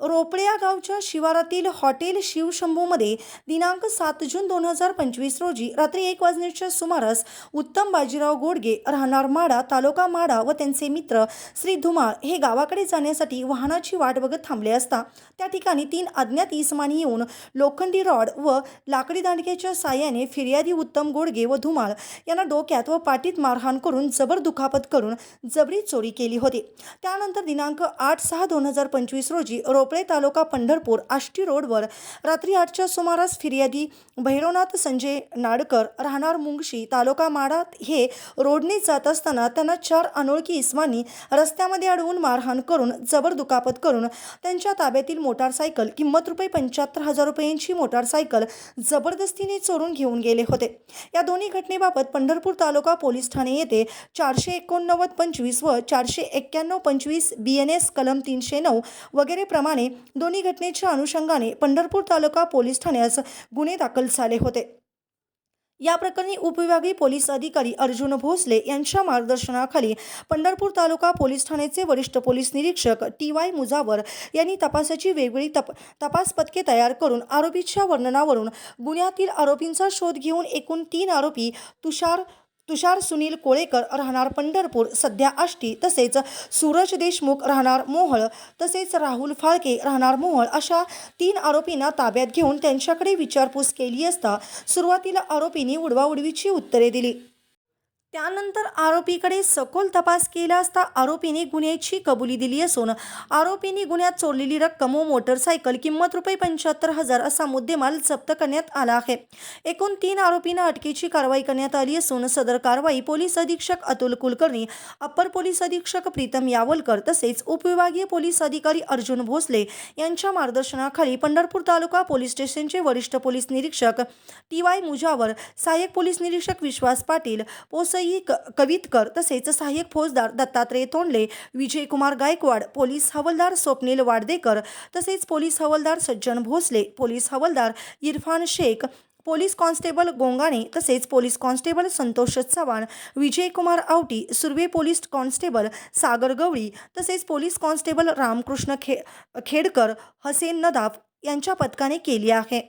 रोपळे या गावच्या शिवारातील हॉटेल शिवशंभूमध्ये दिनांक सात जून दोन हजार पंचवीस रोजी रात्री एक वाजण्याच्या सुमारास उत्तम बाजीराव गोडगे राहणार माडा तालुका माडा व त्यांचे मित्र श्री धुमाळ हे गावाकडे जाण्यासाठी वाहनाची वाट बघत थांबले असता त्या ठिकाणी तीन अज्ञात इसमानी येऊन लोखंडी रॉड व लाकडी दांडक्याच्या साह्याने फिर्यादी उत्तम गोडगे व धुमाळ यांना डोक्यात व पाठीत मारहाण करून जबर दुखापत करून जबरी चोरी केली होती. त्यानंतर दिनांक आठ सहा दोन हजार पंचवीस रोजी चोपळे तालुका पंढरपूर आष्टी रोडवर रात्री आठच्या सुमारास फिर्यादी भैरवनाथ संजय नाडकर राहणार मुंगशी तालुका माडा हे रोडने जात असताना त्यांना चार अनोळखी इस्मांनी रस्त्यामध्ये अडवून मारहाण करून जबर दुखापत करून त्यांच्या ताब्यातील मोटारसायकल किंमत रुपये पंच्याहत्तर हजार रुपयांची मोटारसायकल जबरदस्तीने चोरून घेऊन गेले होते. या दोन्ही घटनेबाबत पंढरपूर तालुका पोलीस ठाणे येथे चारशे एकोणनव्वद पंचवीस व चारशे एक्क्याण्णव पंचवीस बी एन एस कलम तीनशे नऊ वगैरे प्रमाणे दोन्ही घटनेच्या अनुषंगाने पंढरपूर तालुका पोलीस ठाण्यास गुन्हे दाखल झाले होते. या प्रकरणी उपविभागीय पोलीस अधिकारी अर्जुन भोसले यांच्या मार्गदर्शनाखाली पंढरपूर तालुका पोलीस ठाण्याचे वरिष्ठ पोलीस निरीक्षक टी वाय मुजावर यांनी तपासाची वेगवेगळी तप तपास पथके तयार करून आरोपीच्या वर्णनावरून गुन्ह्यातील आरोपींचा शोध घेऊन एकूण तीन आरोपी तुषार तुषार सुनील कोळेकर राहणार पंढरपूर सध्या आष्टी तसेच सूरज देशमुख राहणार मोहळ तसेच राहुल फाळके राहणार मोहळ अशा तीन आरोपींना ताब्यात घेऊन त्यांच्याकडे विचारपूस केली असता सुरुवातीला आरोपींनी उडवाउडवीची उत्तरे दिली. त्यानंतर आरोपीकडे सखोल तपास केला असता आरोपीने गुन्ह्याची कबुली दिली असून आरोपींनी गुन्ह्यात चोरलेली रक्कम व मोटरसायकल किंमत रुपये पंच्याहत्तर हजार असा मुद्देमाल जप्त करण्यात आला आहे. एकूण तीन आरोपींना अटकेची कारवाई करण्यात आली असून सदर कारवाई पोलीस अधीक्षक अतुल कुलकर्णी अप्पर पोलीस अधीक्षक प्रीतम यावलकर तसेच उपविभागीय पोलीस अधिकारी अर्जुन भोसले यांच्या मार्गदर्शनाखाली पंढरपूर तालुका पोलीस स्टेशनचे वरिष्ठ पोलीस निरीक्षक टी वाय मुजावर सहाय्यक पोलीस निरीक्षक विश्वास पाटील पोसई क कवितकर तसेच सहाय्यक फौजदार दत्तात्रय तोंडले विजयकुमार गायकवाड पोलीस हवालदार स्वप्नील वाडदेकर तसेच पोलीस हवालदार सज्जन भोसले पोलीस हवालदार इरफान शेख पोलीस कॉन्स्टेबल गोंगाणे तसेच police constable Santosh Chavan Vijaykumar Awati Surve police constable Sagar Gawali तसेच पोलीस कॉन्स्टेबल रामकृष्ण खे खेडकर हसेन नदाफ यांच्या पथकाने केली आहे.